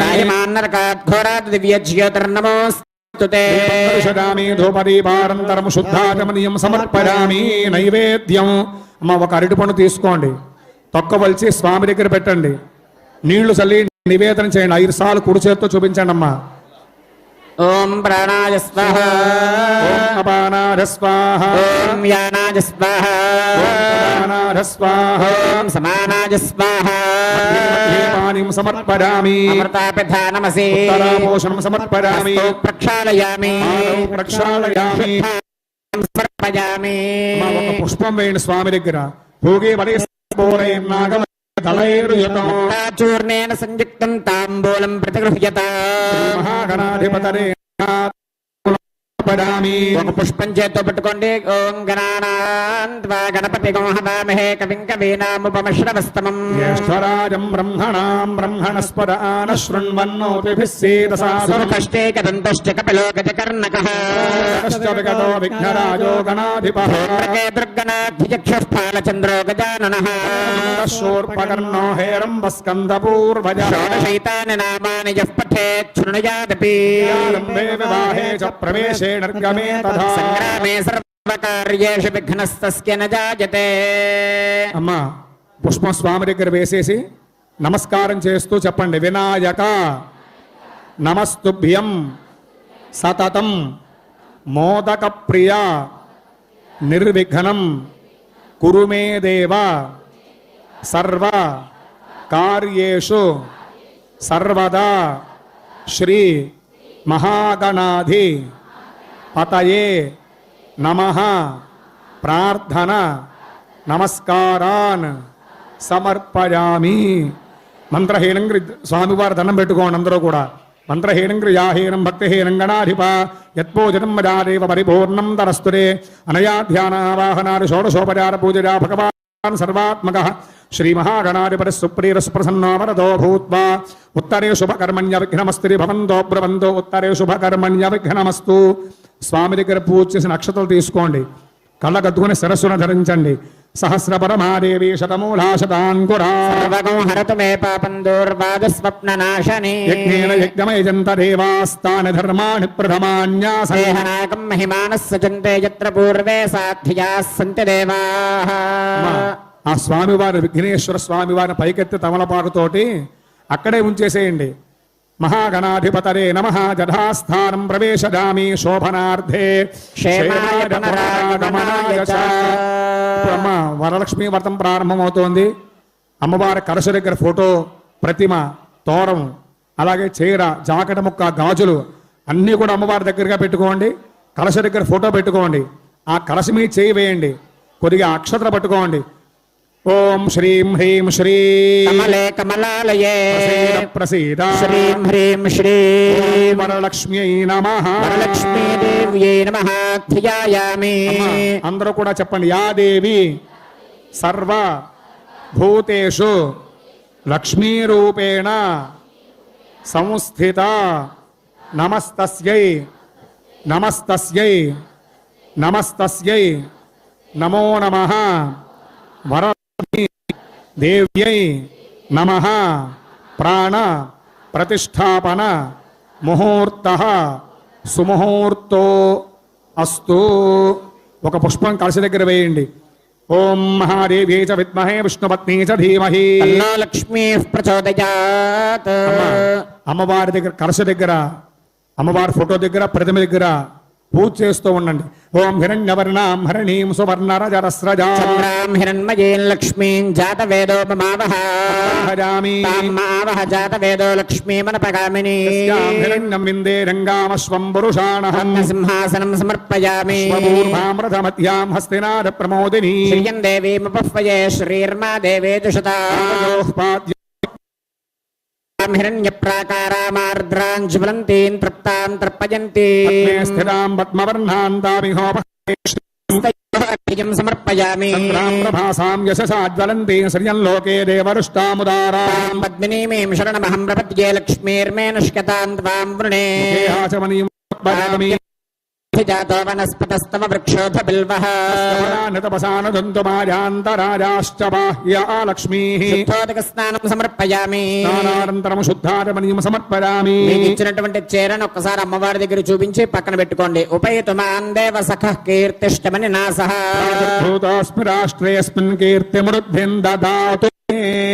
రాయమాన్నరకాఘోరాత్ దివ్యజ్యోతిర్నమోస్తు తే పరిషదామి శుద్ధాచమనీయం సమర్పయామి నైవేద్యం. అమ్మ ఒక అరటిపండు తీసుకోండి. తొక్కవలిచి స్వామి దగ్గర పెట్టండి. నీళ్ళు చల్లి నివేదన చేయండి. ఐదు సార్లు కుడి చేత్తో చూపించండి అమ్మా ఓం ప్రాణాయ స్వాహ ఓం అపానార స్వాహ ఓం యానాయ స్వాహ అపానార స్వాహ ఓం సమానాయ స్వాహ దీపానిం సమర్పయామి. అమృతాపిధానమసి ఉత్తరాపోషణం సమర్పయామి ప్రక్షాళయామి. ప్రక్షాళయామి సమర్పయామి. ఒక పుష్పం వేయండి స్వామి దగ్గర. భోగే వడే నాగమ దళైర్యుతం చూర్ణేన సంయుక్తం తాంబూలం ప్రతిగృహ్యత. పదామి. ఒక పుష్పం చేత్తో పట్టుకోండి. ఓం గణానాన్వా గణపతి గోహవామహే కవిం కవీనాముపమశ్రవస్తమం. జ్యేష్ఠరాజం బ్రహ్మణాం బ్రహ్మణస్పదాన శృణ్వన్నోతిభిः సేదసాదరం. సుముఖష్టే కదంతశ్చ కపిలో గజకర్ణకః విగతో విఘ్నరాజో గణాధిపः. ఫాలచంద్రో గజాననః శూర్పకర్ణో షోడశైతాని నామాని యః పఠేత్ శృణుయాదపి ఆరంభే వివాహే చ ప్రవేశే నిర్గమే తథా సంగ్రామే సర్వకార్యేషు విఘ్నస్తస్య న జాయతే. అమ్మా పుష్పం స్వామి దగ్గర వేసేసి నమస్కారం చేస్తూ చెప్పండి. వినాయక నమస్తుభ్యం సతతం మోదక ప్రియ నిర్విఘ్నం కురు మే దేవ సర్వ కార్యేషు సర్వదా శ్రీ మహాగణాధి. పతయే నమ. ప్రార్థన. నమస్కారాన్. సమర్పయామి. మంత్రహీనంగ్రి స్వామివారు దండం పెట్టుకోండి అందరూ కూడా. మంత్రహీనంగ్రి యాహీనం భక్తిహీనం గణాధిప. యత్పోజనం మజాదేవ పరిపూర్ణం తరస్తురే అనయా ధ్యానావాహనాది షోడశోపచార పూజయా భగవాన్ సర్వాత్మక. భూత్వా. ఉత్తరే శుభకర్మణ్య విఘ్నమస్తి భవంతో బ్రవంతో ఉత్తరే శుభకర్మణ్య విఘ్నమస్తు స్వామి దగ్గర పూజ చేసిన అక్షతలు తీసుకోండి. కళ్ళకద్దుకుని శిరస్సున ధరించండి. సహస్ర పరమాదేవి శతమూలా శతాంకురా సర్వగం హరతు మే పాపం దూర్వాదస్వప్ననాశనే. యజ్ఞేన యజ్ఞమయజంత దేవాస్తాని ధర్మాణి ప్రథమాన్యాసే సేహనాకం మహిమానः సచంతే యత్ర పూర్వే సాధ్యాः సంతి దేవాः ఆ స్వామివారి విఘ్నేశ్వర స్వామివారి పైకెత్తి తమలపాకుతోటి అక్కడే ఉంచేసేయండి. మహాగణాధిపతరే నమ జధాస్థానం ప్రవేశదామి శోభనార్థే. అమ్మ వరలక్ష్మి వ్రతం ప్రారంభమవుతోంది. అమ్మవారి కలశ దగ్గర ఫోటో ప్రతిమ తోరం అలాగే చీర జాకెట ముక్క గాజులు అన్నీ కూడా అమ్మవారి దగ్గరగా పెట్టుకోండి. కలశ దగ్గర ఫోటో పెట్టుకోండి. ఆ కలశ మీద చేయి వేయండి. కొద్దిగా అక్షతలు పట్టుకోండి. ఓం శ్రీం హ్రీం శ్రీ కమలే కమలాలయే. ప్రసీద శ్రీం హ్రీం శ్రీం. వరలక్ష్మ్యై నమ. వరలక్ష్మీదేవ్యై నమః. ధ్యాయామి. అందరూ కూడా చెప్పండి యా దేవి సర్వ భూతేషు లక్ష్మీరూపేణ సంస్థిత నమస్తస్యై నమస్తస్యై నమస్తస్యై నమో నమ. వరలక్ష్మీ దేవ్యై నమ ప్రాణ ప్రతిష్టాపన ముహూర్త సుముహూర్తో అస్తు. ఒక పుష్పం కలశ దగ్గర వేయండి. ఓం మహాదేవ్యై చ విద్మహే విష్ణుపత్ని చ ధీమహి. లక్ష్మీ ప్రచోదయాత్. అమ్మవారి దగ్గర కలశ దగ్గర అమ్మవారి ఫోటో దగ్గర ప్రతిమ దగ్గర పూజ చేస్తూ ఉండండి. ఓం హిరణ్యవర్ణాం హరణీం సువర్ణరజరస్రజా. చంద్రాం హిరణ్మయీం లక్ష్మీం లక్ష్మీమనపగామిని. హిరణ్యం విందే రంగామశ్వం పురుషాణహం సింహాసనం సమర్పయామి హస్తినాద ప్రమోదిని. శ్రియం దేవీముపహ్వయే శ్రీర్మా దేవే దుషతా. హిరణ్యప్రాకారామార్ద్రాం జ్వలంతీం తృప్తాం తర్పయంతి. స్థితాం పద్మవర్ణాంతామిహోపయం సమర్పయామి. ప్రభాసాం యశసా జ్వలంతి శ్రియం లోకే దేవరుష్టాముదారా. తాం పద్మినీమీం శరణమహం ప్రపద్యే లక్ష్మీర్మే నష్కతాం త్వాం వృణే. జాతో వనస్పతస్తవ బాహ్యా లక్ష్మీ స్నానం సమర్పయామి స్నానానంతరం శుద్ధారమణీయం సమర్పయామి మీకు ఇచ్చినటువంటి చీరను ఒక్కసారి అమ్మవారి దగ్గర చూపించి పక్కన పెట్టుకోండి. ఉపయుతుమాన్ దేవ సఖ కీర్తిష్టమని నాసః. భూతోస్మి రాష్ట్రేస్మిన్ కీర్తిమృద్ధిం.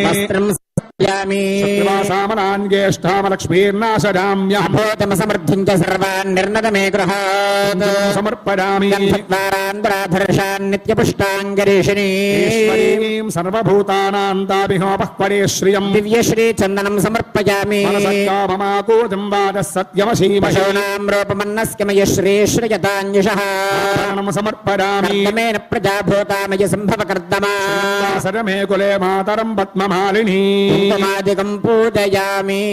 వస్త్రం సమర్పయామి సత్యవాసామనాన్ జ్యేష్ఠామలక్ష్మీర్నాశరామ్యహం భూతమ సమర్థించ సర్వాన్ నిర్ణద మే గృహాత్ సమర్పయామి గంధద్వారాంధ్రాధర్షాన్ నిత్యపుష్టాంగరీషిణీ ఈశ్వరీం సర్వభూతానాం తాభిహోపః పరే శ్రియం దివ్యశ్రీ చందనం సమర్పయామి మనసక్కామమాకూజం వాదः సత్యమశీమశోణం పశూనాం రూపమన్నస్కమయ శ్రీ శ్రియతాంజుషః కుంకుమాదికం పూజయామి.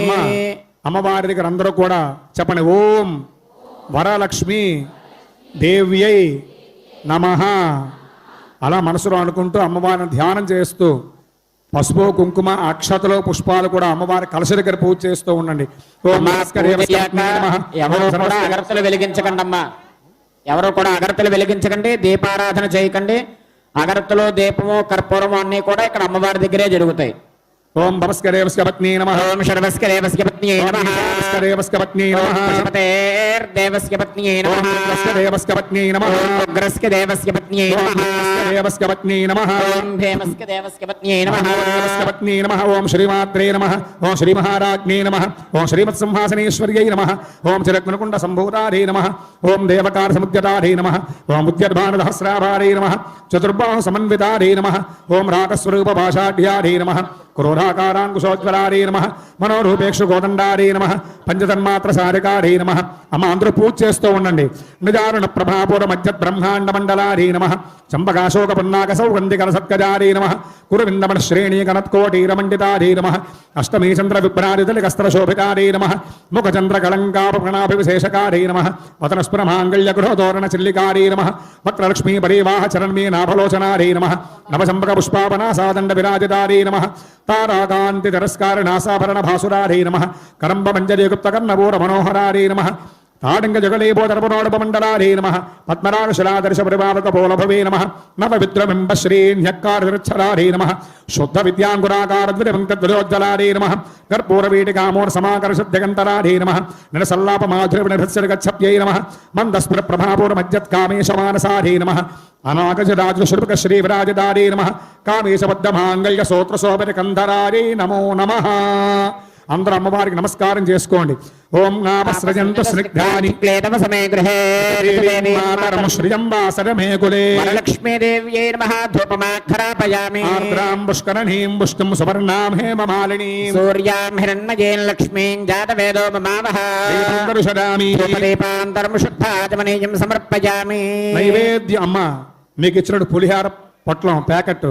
అమ్మ అమ్మవారి దగ్గర అందరూ కూడా చెప్పండి ఓం వరలక్ష్మి దేవ్యై నమ. అలా మనసులో అనుకుంటూ అమ్మవారిని ధ్యానం చేస్తూ పసుపు కుంకుమ అక్షతలు పుష్పాలు కూడా అమ్మవారి కలశ దగ్గర పూజ చేస్తూ ఉండండి. అగరత్తులు వెలిగించకండి అమ్మా. ఎవరు కూడా అగరత్తులు వెలిగించకండి దీపారాధన చేయకండి. అగరత్తులు దీపము కర్పూరము అన్ని కూడా ఇక్కడ అమ్మవారి దగ్గరే జరుగుతాయి. ఓం భవస్కరేవస్య పత్ని నమ ఓం శర్వస్కరేవస్య పత్న్యై నమః భవస్కరేవస్య పత్ని ఓం నమ పశుపతేర్దేవస్య పత్న్యై నమః భవస్కరేవస్య పత్ని నమ ఓం ఉగ్రస్య దేవస్య పత్న్యై నమః భవస్కరేవస్య పత్ని నమ ఓం భీమస్య దేవస్య పత్న్యై నమః పత్ని నమ ఓం శ్రీమాత్రే నమ ఓం శ్రీమహారాజ్ఞే నమ ఓం శ్రీమత్సింహాసనేశ్వర్యై నమ ఓం చిరగ్నుకుండ సంభూతారే నమ ఓం దేవకార సముద్యతారే నమ ఓం ఉద్యద్భానదహస్రాభారే నమ చతుర్బాహు సమన్వితారే నమ ఓం రాగస్వరూప భాషాఢ్యారే నమ క్రోధాకారాంకుశోజ్వలారే నమ మనోరూపేక్షు గోదండారే నమ పంచతన్మాత్ర సారికారే నమ. అమ్మ అందరూ పూజ చేస్తూ ఉండండి. నిజారుణ ప్రభాపుర మధ్య బ్రహ్మాండ మండలారే నమ. చంపకాశోక పున్నాక సౌగంధికర సత్కజారే నమ. కురువిందమణ శ్రేణీ కనత్కోటీరమండితారే నమ. అష్టమీ చంద్ర విభ్రాదితలి కస్త్రశోభికారే నమ. ముఖచంద్ర కళంకాప ప్రణాభి విశేషకారే నమ. వతనస్పుర మాంగళ్య గృహదోరణ చిల్లికారే నమ. వక్రలక్ష్మీ పరివాహ చరణ్మీ నాభలోచనారే నమ. నవచంపక పుష్పాపనాసాదండ విరాజితారే నమ. తారాకాంతి తిరస్కార నాసాభరణ భాసురారే నమ. కరంబ మంజరీ గుప్త నమ. తాడంగ జగళీపోదరపురోడపమండలారే నమ. పద్మరాగశిలాదర్శ నమ. నవ విద్రమింబ నమ. శుద్ధ విద్యాంగురాకారద్విరవంకద్విలోజ్జలారే నమ. కర్పూరవీటికామోర సమాకర నమ. నిరసల్లాప నమ. మందస్ఫుర నమ. అనాగజరాజు శ్రీవిరాజదారే నమ. కామేశబద్ధ మాంగళ్య నమో నమః. అందరూ అమ్మవారికి నమస్కారం చేసుకోండి. ఓం నామస్రజంతు స్నిగ్ధాని. క్లేతమ సమయ గృహే మాతరం శ్రియం వాసరమే కులే. వరలక్ష్మీదేవ్యై నమః ధూపమాఖరాపయామి. ఆర్ద్రాం పుష్కరణీం పుష్టిం సువర్ణాం హేమమాలినీం. సూర్యాం హిరణ్మయేన్ లక్ష్మీం జాతవేదో మమావహ దీపం దర్శయామి ధూపదీపాంతరం శుద్ధాచమనీయం సమర్పయామి. నైవేద్యం అమ్మ మీకు ఇచ్చినట్టు పులిహార పొట్లం ప్యాకెట్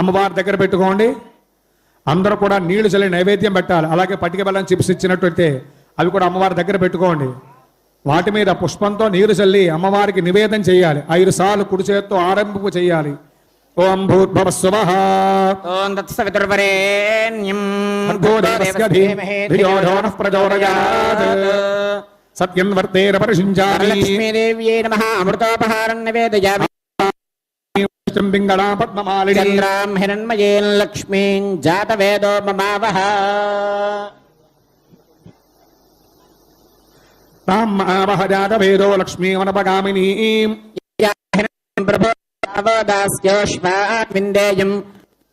అమ్మవారి దగ్గర పెట్టుకోండి. అందరూ కూడా నీళ్ళు చల్లి నైవేద్యం పెట్టాలి. అలాగే పట్టిక బెల్లం చిప్స్ ఇచ్చినట్టయితే అవి కూడా అమ్మవారి దగ్గర పెట్టుకోండి. వాటి మీద పుష్పంతో నీరు చల్లి అమ్మవారికి నివేదన చేయాలి. ఐదు సార్లు కుడి చేత్తో ఆరంభింపు చేయాలి. ఓం భూర్భవ స్వః ఓం తత్సవితుర్వరేణ్యం. సత్యం వర్తేర పరిశుంచామి వరలక్ష్మీదేవ్యై నమః. అమృతోపహారం నివేదయామి. చంద్రాం లక్ష్మీం జాతవేదో మమావహ. తాం ఆవహ జాతవేదో లక్ష్మీమనపగామినీం విందేయం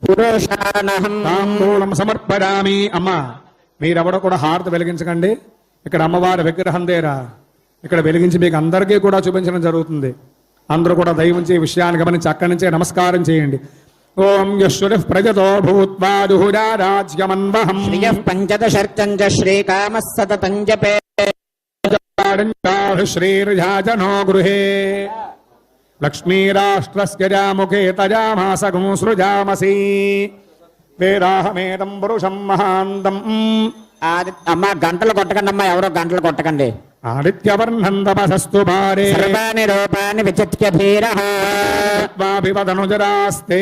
పురుషానహం. తాంబూలం సమర్పయామి అమ్మ. మీరెవడో కూడా హారతి వెలిగించకండి. ఇక్కడ అమ్మవారి విగ్రహం దేరా. ఇక్కడ వెలిగించి మీకు అందరికీ కూడా చూపించడం జరుగుతుంది. అందరూ కూడా దయవుంచి విషయాన్ని గమనించి అక్కడి నుంచే నమస్కారం చేయండి. ఓం యశ్వరి ప్రజతో భూత్వా దుహురా రాజ్యమన్వహం. శ్రియ పంచదశర్చం చ శ్రీకామ సతతం జపే శ్రీర్జాజనో గృహే. లక్ష్మీరాష్ట్రస్య జాముఖే తజామాసగం సృజామసి. వేదాహమేదం పురుషం మహాంతం. అమ్మ గంటలు కొట్టకండి అమ్మా ఎవరో గంటలు కొట్టకండి. ఆదిత్యవర్ణం తమసస్తు భారే సర్వాణి రూపాన్ని విచిత్య ధీర వాభివదనుజరాస్తే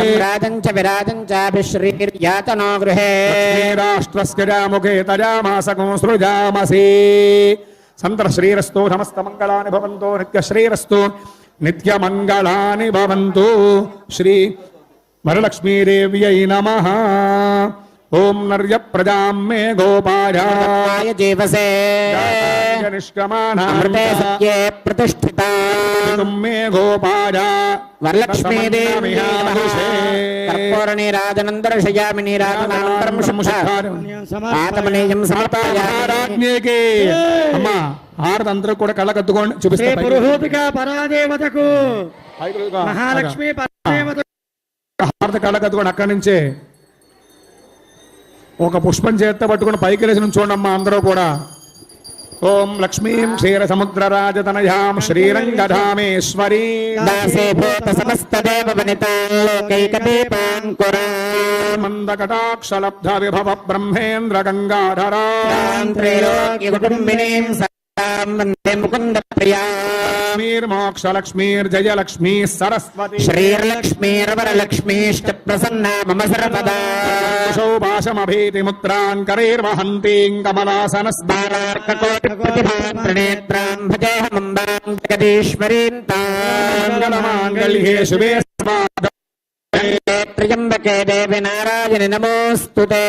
సంరాజం చ విరాజం చాభిశ్రీర్యాతనో గృహే లక్ష్మీరాష్ట్రస్య జాముఖే తజామాసగం సృజామసి. సంతర శ్రీరస్తు సమస్త మంగళాని భవంతు నిత్య శ్రీరస్తు నిత్య మంగళాని భవంతు. శ్రీ వరలక్ష్మీదేవ్యై నమ. ఓం నర్య ప్రజాం మే గోపాయ. జీవసే. సత్యే ప్రతిష్ఠిత. మే గోపాయ. వరలక్ష్మీదేవి నీరాజనానంతరం అమ్మా కూడా కళ్ళ కత్తుకోండి చూపిస్తే పరాదేవతకు. మహాలక్ష్మి హారత కళ్ళ కత్తుకోండి అక్కడి నుంచే. ఒక పుష్పం చేత పట్టుకుని పైకి లేచి నుంచోండమ్మా అందరూ కూడా. ఓం లక్ష్మీం క్షీర సముద్ర రాజతనయాం శ్రీరంగధామేశ్వరీ. మందకటాక్షలబ్ధ విభవ బ్రహ్మేంద్ర గంగాధరా. త్రైలోక్య కుటుంబినీం సదాం వందే ముకుంద ప్రియా లక్ష్మీర్మోక్ష లక్ష్మీర్జయ లక్ష్మీ సరస్వతి శ్రీర్లక్ష్మీర్వరలక్ష్మీష్ట ప్రసన్నా మమ సర్వదా సౌభాషమభీతి ముద్రాన్ నారాయణి నమోస్తుతే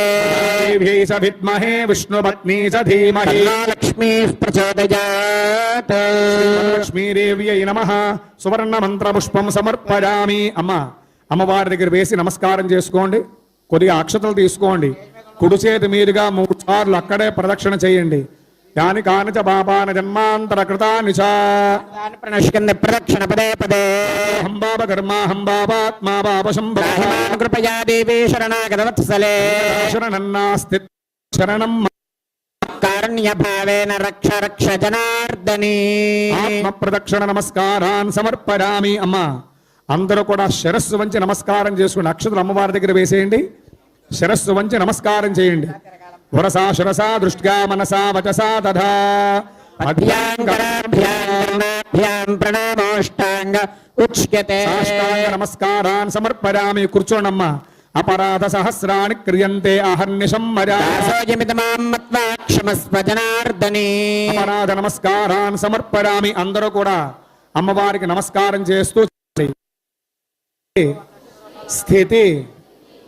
దేవ్యై స విద్మహే విష్ణుపత్నీ స ధీమహి లక్ష్మీ ప్రచోదయాత్ లక్ష్మీదేవ్యై నమ సువర్ణ మంత్ర పుష్పం సమర్పయామి అమ్మ అమ్మవారి దగ్గర వేసి నమస్కారం చేసుకోండి. కొద్దిగా అక్షతలు తీసుకోండి. కుడి చేతి మీదుగా మూడు సార్లు అక్కడే ప్రదక్షిణ చేయండి. యాని కానిచ పాపాన జన్మాంతర కృతాని చ ప్రణశ్కంద ప్రదక్షిణ పదే పదే హంబాబ కర్మా హంబాబాత్మా పాప శంభవ రాహిమాన్ కృపయా దేవీ శరణాగతవత్సలే శరణన్నాస్తి శరణం కారుణ్య భావేన రక్ష రక్ష జనార్దనీ ఆత్మ ప్రదక్షిణ నమస్కారాన్ సమర్పయామి అమ్మ అందరూ కూడా శిరస్సు వంచి నమస్కారం చేసుకుని అక్షతులు అమ్మవారి దగ్గర వేసేయండి. శిరస్సు వంచి నమస్కారం చేయండి. వరసా శిరసా దృష్ట్యా మనసా వచసా తథా. ప్రణామోష్టాంగ ఉచ్యతే. నమస్కారాన్ సమర్పయామి కూర్చోండమ్మ అపరాధ సహస్రాణి క్రియంతే అహర్నిశం అపరాధ నమస్కారాన్ సమర్పయామి అందరూ కూడా అమ్మవారికి నమస్కారం చేస్తూ. స్థితి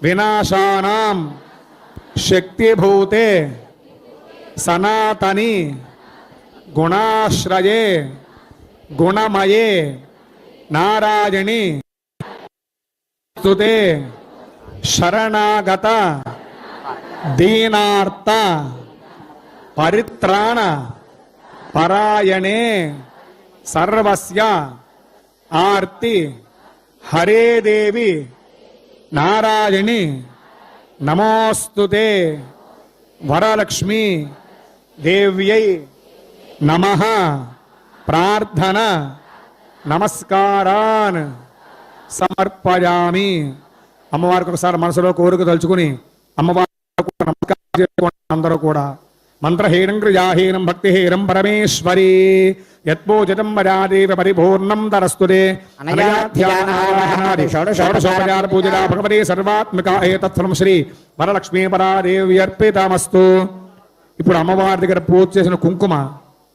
వినాశానాం. शक्तिभूते, सनातनी, गुणाश्रये, गुणमये, नारायणी, स्तुते, शरणागत, दीनार्ता, परित्राण, परायणे, सर्वस्य, आरती, हरे देवी, नारायणी నమోస్తుతే వరలక్ష్మి దేవ్యై నమ. ప్రార్థన నమస్కారాన్ సమర్పయామి. అమ్మవారికి ఒకసారి మనసులో కోరిక తలుచుకుని అమ్మవారికి నమస్కారం చేసుకోండి అందరూ కూడా. మంత్రహీనం క్రియాహీనం భక్తిహీనం పరమేశ్వరి యత్పూజితం వరాదేవ పరిపూర్ణం తరస్తుదే అనయా షోడశోపచార పూజగా భగవతి సర్వాత్మిక ఏతత్ఫలం శ్రీ వరలక్ష్మీ అర్పితమస్తు ఇప్పుడు అమ్మవారి దగ్గర పూజ చేసిన కుంకుమ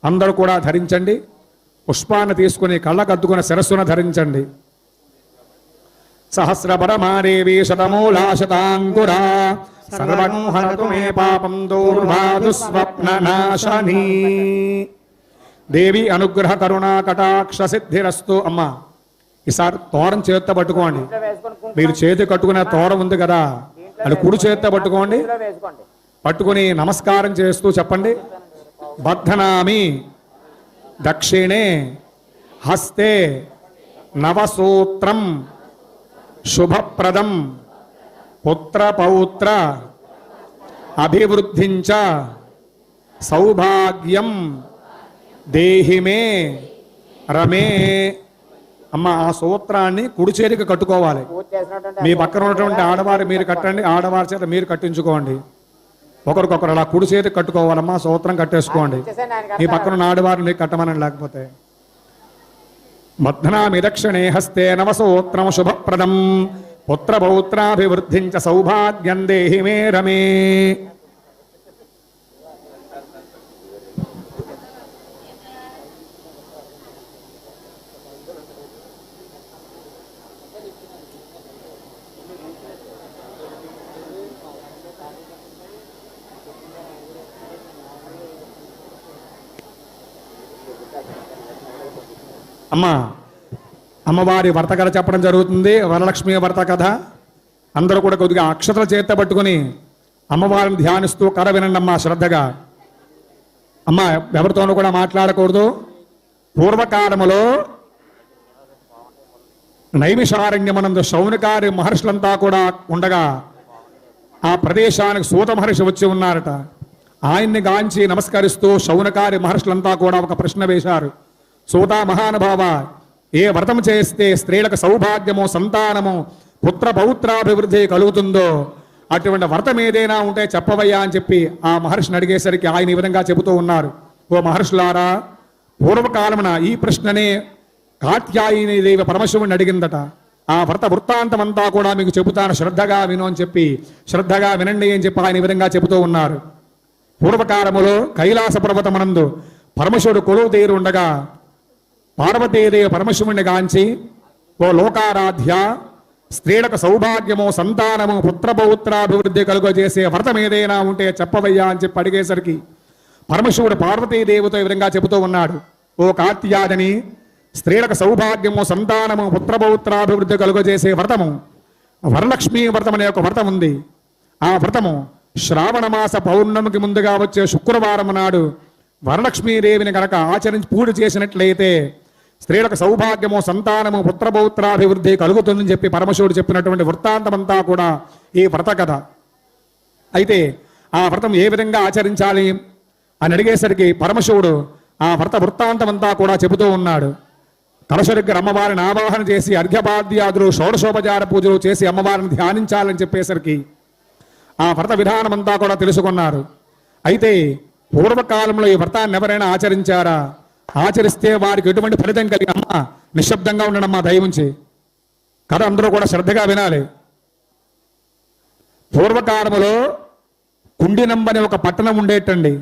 అందరూ కూడా ధరించండి. పుష్పాన్ని తీసుకుని కళ్ళకద్దుకుని శిరస్సున ధరించండి. సహస్రపరమాదేవి శతమూలా శతాంకురా హరతు మే పాపం దూర్వాదు స్వప్న నాశనీ దేవి అనుగ్రహ కరుణా కటాక్ష సిద్ధిరస్తు అమ్మ. ఈసారి తోరం చేత్త పట్టుకోండి. మీరు చేతి కట్టుకునే తోరం ఉంది కదా అది కుడి చేత్త పట్టుకోండి. పట్టుకుని నమస్కారం చేస్తూ చెప్పండి. బద్ధనామి దక్షిణే హస్తే నవసూత్రం శుభప్రదం పుత్రపౌత్ర అభివృద్ధించ సౌభాగ్యం దేహిమే రమే. అమ్మ ఆ సూత్రాన్ని కుడి చేతికి కట్టుకోవాలి. మీ పక్కన ఉన్నటువంటి ఆడవారు మీరు కట్టండి ఆడవారి చేత మీరు కట్టించుకోండి. ఒకరికొకరు అలా కుడి చేతికి కట్టుకోవాలమ్మా సూత్రం కట్టేసుకోండి. మీ పక్కన ఉన్న ఆడవారు మీకు కట్టమని లేకపోతే. మధ్నామి దక్షిణే హస్తే నవసూత్రం శుభప్రదం. పుత్రపౌత్రాభివృద్ధించ సౌభాగ్యం దేహి మే రమే. అమ్మ అమ్మవారి భర్త కథ చెప్పడం జరుగుతుంది వరలక్ష్మి భర్త కథ. అందరూ కూడా కొద్దిగా అక్షతల చేత పట్టుకుని అమ్మవారిని ధ్యానిస్తూ కథ వినండి అమ్మా శ్రద్ధగా. అమ్మ ఎవరితోనూ కూడా మాట్లాడకూడదు. పూర్వకాలములో నైమిషారణ్యమనందు శౌనకారి మహర్షులంతా కూడా ఉండగా ఆ ప్రదేశానికి సూత మహర్షి వచ్చి ఉన్నారట. ఆయన్ని గాంచి నమస్కరిస్తూ శౌనకారి మహర్షులంతా కూడా ఒక ప్రశ్న వేశారు. సూత మహానుభావ ఏ వ్రతం చేస్తే స్త్రీలకు సౌభాగ్యము సంతానము పుత్ర పౌత్రాభివృద్ధి కలుగుతుందో అటువంటి వ్రతం ఏదైనా ఉంటే చెప్పవయ్యా అని చెప్పి ఆ మహర్షిని అడిగేసరికి ఆయన ఈ విధంగా చెబుతూ ఉన్నారు. ఓ మహర్షులారా పూర్వకాలమున ఈ ప్రశ్ననే కాత్యాయిని దేవి పరమశివుని అడిగిందట. ఆ వ్రత వృత్తాంతం అంతా కూడా మీకు చెబుతాను శ్రద్ధగా విను అని చెప్పి శ్రద్ధగా వినండి అని చెప్పి ఆయన విధంగా చెబుతూ ఉన్నారు. పూర్వకాలములో కైలాస పర్వతమనందు పరమశివుడు కొలువు తీరు ఉండగా పార్వతీదేవి పరమశివుణ్ణి గాంచి ఓ లోకారాధ్య స్త్రీలకు సౌభాగ్యము సంతానము పుత్రపౌత్రాభివృద్ధి కలుగజేసే వ్రతం ఏదైనా ఉంటే చెప్పవయ్యా అని చెప్పి అడిగేసరికి పరమశివుడు పార్వతీదేవితో ఈ విధంగా చెబుతూ ఉన్నాడు. ఓ కార్త్యాదని స్త్రీలకు సౌభాగ్యము సంతానము పుత్రపౌత్రాభివృద్ధి కలుగజేసే వ్రతము వరలక్ష్మీ వ్రతం అనే ఒక వ్రతం ఉంది. ఆ వ్రతము శ్రావణ మాస పౌర్ణమికి ముందుగా వచ్చే శుక్రవారం నాడు వరలక్ష్మీదేవిని కనుక ఆచరించి పూజ చేసినట్లయితే స్త్రీలకు సౌభాగ్యము సంతానము పుత్రపౌత్రాభివృద్ధి కలుగుతుందని చెప్పి పరమశివుడు చెప్పినటువంటి వృత్తాంతమంతా కూడా ఈ వ్రత కథ. అయితే ఆ వ్రతం ఏ విధంగా ఆచరించాలి అని అడిగేసరికి పరమశివుడు ఆ వ్రత వృత్తాంతమంతా కూడా చెబుతూ ఉన్నాడు. కలశరిగ్గర అమ్మవారిని ఆవాహన చేసి అర్ఘ్యపాద్యాదులు షోడశోపచార పూజలు చేసి అమ్మవారిని ధ్యానించాలని చెప్పేసరికి ఆ వ్రత విధానమంతా కూడా తెలుసుకున్నారు. అయితే పూర్వకాలంలో ఈ వ్రతాన్ని ఎవరైనా ఆచరించారా? ఆచరిస్తే వారికి ఎటువంటి ఫలితం కలిగి నిశ్శబ్దంగా ఉండడమ్మా దయవుంచి. కథ అందరూ కూడా శ్రద్ధగా వినాలి. పూర్వకాలములో కుండినంబని ఒక పట్టణం ఉండేటండి.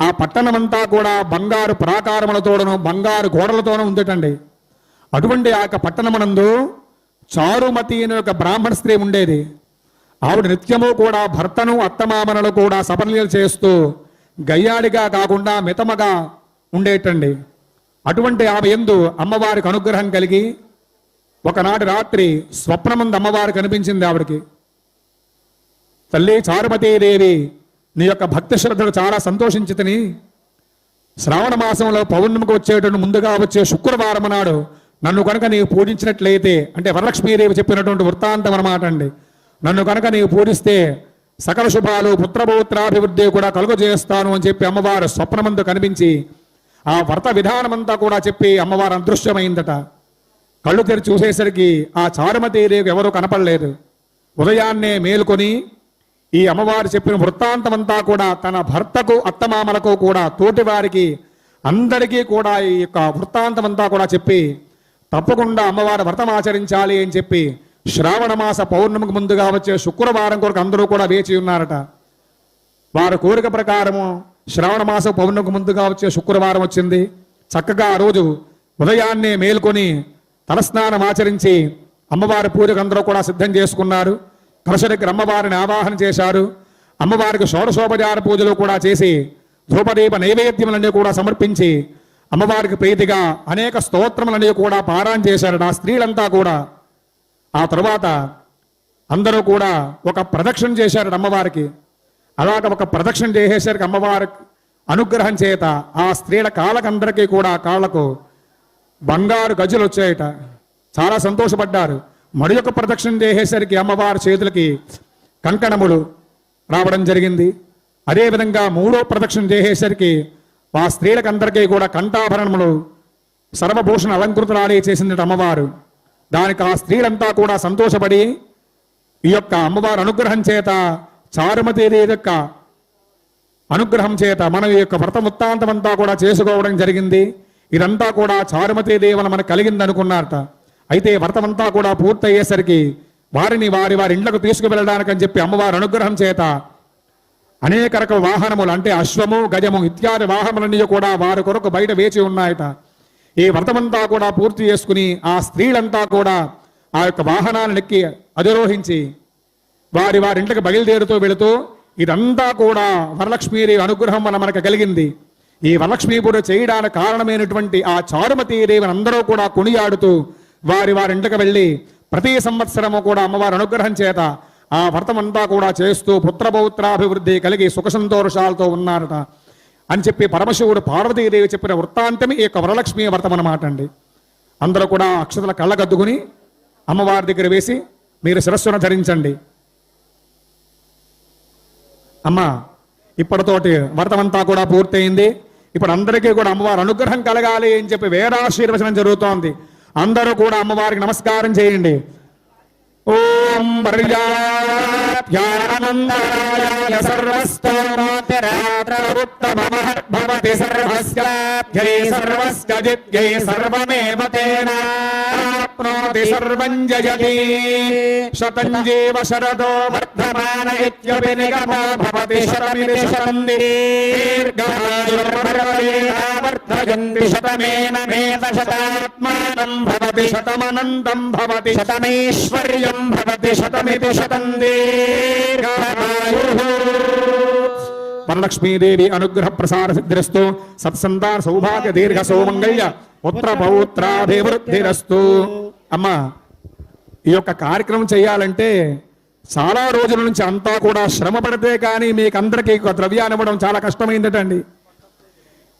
ఆ పట్టణం అంతా కూడా బంగారు ప్రాకారములతోనూ బంగారు గోడలతోనూ ఉందేటండి అటువంటి ఆ యొక్క పట్టణమునందు చారుమతి అనే ఒక బ్రాహ్మణ స్త్రీ ఉండేది. ఆవిడ నిత్యము కూడా భర్తను అత్తమామలను కూడా సపర్యలు చేస్తూ గయ్యాడిగా కాకుండా మితమగా ఉండేటండి. అటువంటి ఆమె ఎందు అమ్మవారికి అనుగ్రహం కలిగి ఒకనాటి రాత్రి స్వప్నమందు అమ్మవారు కనిపించింది ఆవిడకి. తల్లి చారుమతీదేవి నీ యొక్క భక్తి శ్రద్ధలు చాలా సంతోషించి తిని శ్రావణ మాసంలో పౌర్ణమికి వచ్చేటువంటి ముందుగా వచ్చే శుక్రవారం నాడు నన్ను కనుక నీవు పూజించినట్లయితే అంటే వరలక్ష్మీదేవి చెప్పినటువంటి వృత్తాంతం అనమాట అండి. నన్ను కనుక నీవు పూజిస్తే సకల శుభాలు పుత్రపౌత్రాభివృద్ధి కూడా కలుగజేస్తాను అని చెప్పి అమ్మవారు స్వప్నమందు కనిపించి ఆ వ్రత విధానమంతా కూడా చెప్పి అమ్మవారు అదృశ్యమైందట. కళ్ళు తెరిచి చూసేసరికి ఆ చారుమతీదేవి ఎవరూ కనపడలేదు. ఉదయాన్నే మేలుకొని ఈ అమ్మవారు చెప్పిన వృత్తాంతమంతా కూడా తన భర్తకు అత్తమామలకు కూడా తోటి వారికి అందరికీ కూడా ఈ యొక్క వృత్తాంతమంతా కూడా చెప్పి తప్పకుండా అమ్మవారు వ్రతం ఆచరించాలి అని చెప్పి శ్రావణ మాస పౌర్ణమికి ముందుగా వచ్చే శుక్రవారం కొరకు అందరూ కూడా వేచి ఉన్నారట. వారి కోరిక ప్రకారము శ్రావణ మాసం పౌర్ణమికి ముందుగా వచ్చే శుక్రవారం వచ్చింది. చక్కగా ఆ రోజు ఉదయాన్నే మేల్కొని తలస్నానం ఆచరించి అమ్మవారి పూజకు అందరూ కూడా సిద్ధం చేసుకున్నారు. కలశ అమ్మవారిని ఆవాహన చేశారు. అమ్మవారికి షోడశోపచార పూజలు కూడా చేసి ధూపదీప నైవేద్యములన్నీ కూడా సమర్పించి అమ్మవారికి ప్రీతిగా అనేక స్తోత్రములన్నీ కూడా పారాయణ చేశారు. ఆ స్త్రీలంతా కూడా ఆ తర్వాత అందరూ కూడా ఒక ప్రదక్షిణ చేశారు అమ్మవారికి. అలాగ ఒక ప్రదక్షిణ చేసేసరికి అమ్మవారి అనుగ్రహం చేత ఆ స్త్రీల కాళ్ళకందరికీ కూడా కాళ్ళకు బంగారు గజులు వచ్చాయట. చాలా సంతోషపడ్డారు. మరి యొక్క ప్రదక్షిణ చేసేసరికి అమ్మవారి చేతులకి కంకణములు రావడం జరిగింది. అదేవిధంగా మూడో ప్రదక్షిణ చేసేసరికి ఆ స్త్రీలకందరికీ కూడా కంఠాభరణములు సర్వభూషణ అలంకృతురాలే చేసింది అమ్మవారు. దానికి ఆ స్త్రీలంతా కూడా సంతోషపడి ఈ యొక్క అమ్మవారి అనుగ్రహం చేత చారుమతీదేవి అనుగ్రహం చేత మనం ఈ యొక్క వ్రత వృత్తాంతం అంతా కూడా చేసుకోవడం జరిగింది. ఇదంతా కూడా చారుమతీ దేవన మనకు కలిగింది అనుకున్నారట. అయితే వ్రతమంతా కూడా పూర్తయ్యేసరికి వారిని వారి వారి ఇండ్లకు తీసుకువెళ్ళడానికని చెప్పి అమ్మవారి అనుగ్రహం చేత అనేక రకాల వాహనములు అంటే అశ్వము గజము ఇత్యాది వాహనములన్నీ కూడా వారి కొరకు బయట వేచి ఉన్నాయట. ఈ వ్రతమంతా కూడా పూర్తి చేసుకుని ఆ స్త్రీలంతా కూడా ఆ యొక్క వాహనాలను ఎక్కి అధిరోహించి వారి వారి ఇంటికి బయలుదేరుతూ వెళుతూ ఇదంతా కూడా వరలక్ష్మీదేవి అనుగ్రహం మన మనకు కలిగింది. ఈ వరలక్ష్మీ పూజ చేయడానికి కారణమైనటువంటి ఆ చారుమతి దేవిని అందరూ కూడా కొనియాడుతూ వారి వారి ఇంటికి వెళ్ళి ప్రతి సంవత్సరము కూడా అమ్మవారి అనుగ్రహం చేత ఆ వ్రతం అంతా కూడా చేస్తూ పుత్రపౌత్రాభివృద్ధి కలిగి సుఖ సంతోషాలతో ఉన్నారట అని చెప్పి పరమశివుడు పార్వతీదేవి చెప్పిన వృత్తాంతమే ఈ యొక్క వరలక్ష్మి వ్రతం అన్నమాట అండి. అందరూ కూడా అక్షతల కళ్ళగద్దుకుని అమ్మవారి దగ్గర వేసి మీరు శిరస్సును ధరించండి. అమ్మా ఇప్పటితోటి వ్రతమంతా కూడా పూర్తయింది. ఇప్పుడు అందరికీ కూడా అమ్మవారు అనుగ్రహం కలగాలి అని చెప్పి వేదాశీర్వచనం జరుగుతోంది. అందరూ కూడా అమ్మవారికి నమస్కారం చేయండి. ఓం పర్యాప్యానందరాయ సర్వస్తోత్రముత్తమమహద్భవతి సర్వస్యాభ్యై సర్వస్కజిత్యై సర్వమేవ తేనాప్నోతి సర్వం జయతి శతం జీవ శరదో వర్ధమాన ఇత్యపి నిగమో భవతి శతమితి శతం ప్రవర్తయంతి శతమేన మేత శతాత్మానం భవతి శతమనంతం భవతి శతమైశ్వర్యం భవతి శతమితి శతం దీర్ఘాయుః వరలక్ష్మీదేవి అనుగ్రహ ప్రసార సిద్ధిరస్తు సత్సంతాన సౌభాగ్య దీర్ఘ సౌమంగళ్య పుత్ర పౌత్రాభివృద్ధిరస్తు. అమ్మా ఈ యొక్క కార్యక్రమం చేయాలంటే చాలా రోజుల నుంచి అంతా కూడా శ్రమ పడితే కానీ మీకు అందరికీ ద్రవ్యాన్ని ఇవ్వడం చాలా కష్టమైందటండి.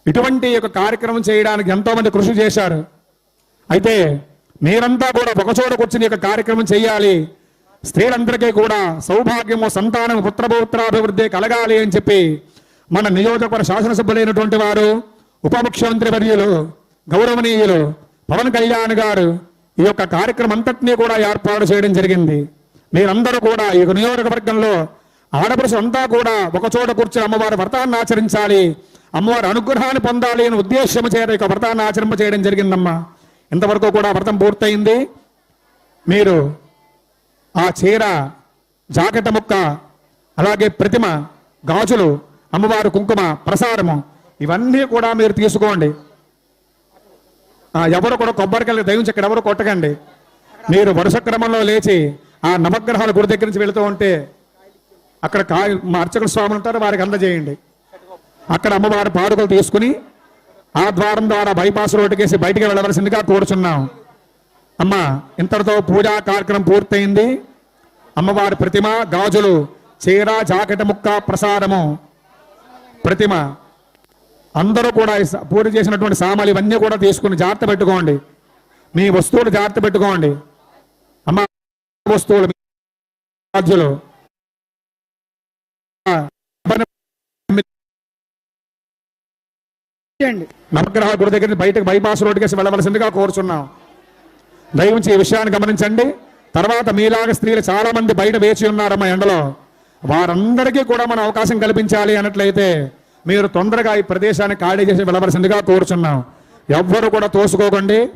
ఇటువంటి ఒక కార్యక్రమం చేయడానికి ఎంతోమంది కృషి చేశారు. అయితే మీరంతా కూడా ఒకచోట కూర్చుని యొక్క కార్యక్రమం చేయాలి. స్త్రీలందరికీ కూడా సౌభాగ్యము సంతానం పుత్రపౌత్రాభివృద్ధి కలగాలి అని చెప్పి మన నియోజకవర్గ శాసనసభ్యులైనటువంటి వారు ఉప ముఖ్యమంత్రి వర్యులు గౌరవనీయులు పవన్ కళ్యాణ్ గారు ఈ యొక్క కార్యక్రమం అంతటినీ కూడా ఏర్పాటు చేయడం జరిగింది. మీరందరూ కూడా ఈ నియోజకవర్గంలో ఆడపడుచు అంతా కూడా ఒకచోట కూర్చొని అమ్మవారి వ్రతాన్ని ఆచరించాలి. అమ్మవారి అనుగ్రహాన్ని పొందాలి అనే ఉద్దేశం చేత యొక్క వ్రతాన్ని ఆచరింప చేయడం జరిగిందమ్మా. ఇంతవరకు కూడా వ్రతం పూర్తయింది. మీరు ఆ చీర జాకెట్ ముక్క అలాగే ప్రతిమ గాజులు అమ్మవారి కుంకుమ ప్రసారము ఇవన్నీ కూడా మీరు తీసుకోండి. ఎవరు కూడా కొబ్బరికాయలు దయించి ఇక్కడ ఎవరు కొట్టకండి. మీరు వరుస క్రమంలో లేచి ఆ నవగ్రహాల గుడి దగ్గర నుంచి వెళుతూ ఉంటే అక్కడ కాయ మా అర్చకుల స్వాములు ఉంటారు వారికి అందజేయండి. అక్కడ అమ్మవారి పాదుకలు తీసుకుని ఆ ద్వారం ద్వారా బైపాస్ రోడ్డుకేసి బయటికి వెళ్ళవలసిందిగా కోరుచున్నాం. అమ్మ ఇంతటితో పూజా కార్యక్రమం పూర్తయింది. అమ్మవారి ప్రతిమ గాజులు చీర జాకెట్ ముక్క ప్రసాదము ప్రతిమ. అందరూ కూడా పూజ చేసినటువంటి సామాలు ఇవన్నీ కూడా తీసుకుని జాగ్రత్త పెట్టుకోండి. మీ వస్తువులు జాగ్రత్త పెట్టుకోండి. అమ్మ వస్తువులు గాజులు ఆ, చేయండి నవగ్రహ గుడి దగ్గర నుంచి బయటకు బైపాస్ రోడ్డుకేసి వెళ్ళవలసిందిగా కోరుచున్నాం. దయవుంచి ఈ విషయాన్ని గమనించండి. తర్వాత మీలాగా స్త్రీలు చాలా మంది బయట వేచి ఉన్నారమ్మా ఎండలో. వారందరికీ కూడా మనం అవకాశం కల్పించాలి అన్నట్లయితే మీరు తొందరగా ఈ ప్రదేశాన్ని ఖాళీ చేసి వెళ్ళవలసిందిగా కోరుచున్నాం. ఎవ్వరు కూడా తోసుకోకండి.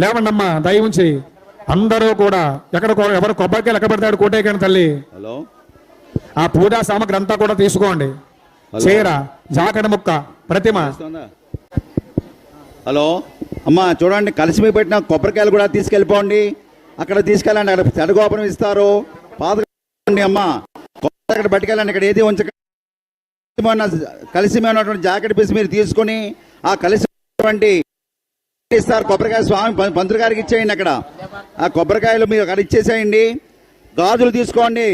లేవండమ్మా దయవుంచి. అందరూ కూడా ఎక్కడ ఎవరు కొబ్బరికాయలు ఎక్కడ పెడతాడు కోటేకని తల్లి. హలో. ఆ పూజా సామగ్రి అంతా కూడా తీసుకోండి. చీర జాకెట్ ముక్క ప్రతిమ. హలో? అమ్మా చూడండి కలిసి మీ పెట్టిన కొబ్బరికాయలు కూడా తీసుకెళ్ళిపోండి. అక్కడ తీసుకెళ్ళండి అక్కడ చెడగోపురం ఇస్తారు. పాత అమ్మా కొబ్బరి అక్కడ పట్టుకెళ్ళండి ఇక్కడ ఏది ఉంచక కలిసి ఉన్నటువంటి జాకెట్ పీస్ మీరు తీసుకొని ఆ కలిసి ఇస్తారు. కొబ్బరికాయ స్వామి పంతులు గారికి ఇచ్చేయండి అక్కడ. ఆ కొబ్బరికాయలు మీరు అక్కడ ఇచ్చేసేయండి. గాజులు తీసుకోండి.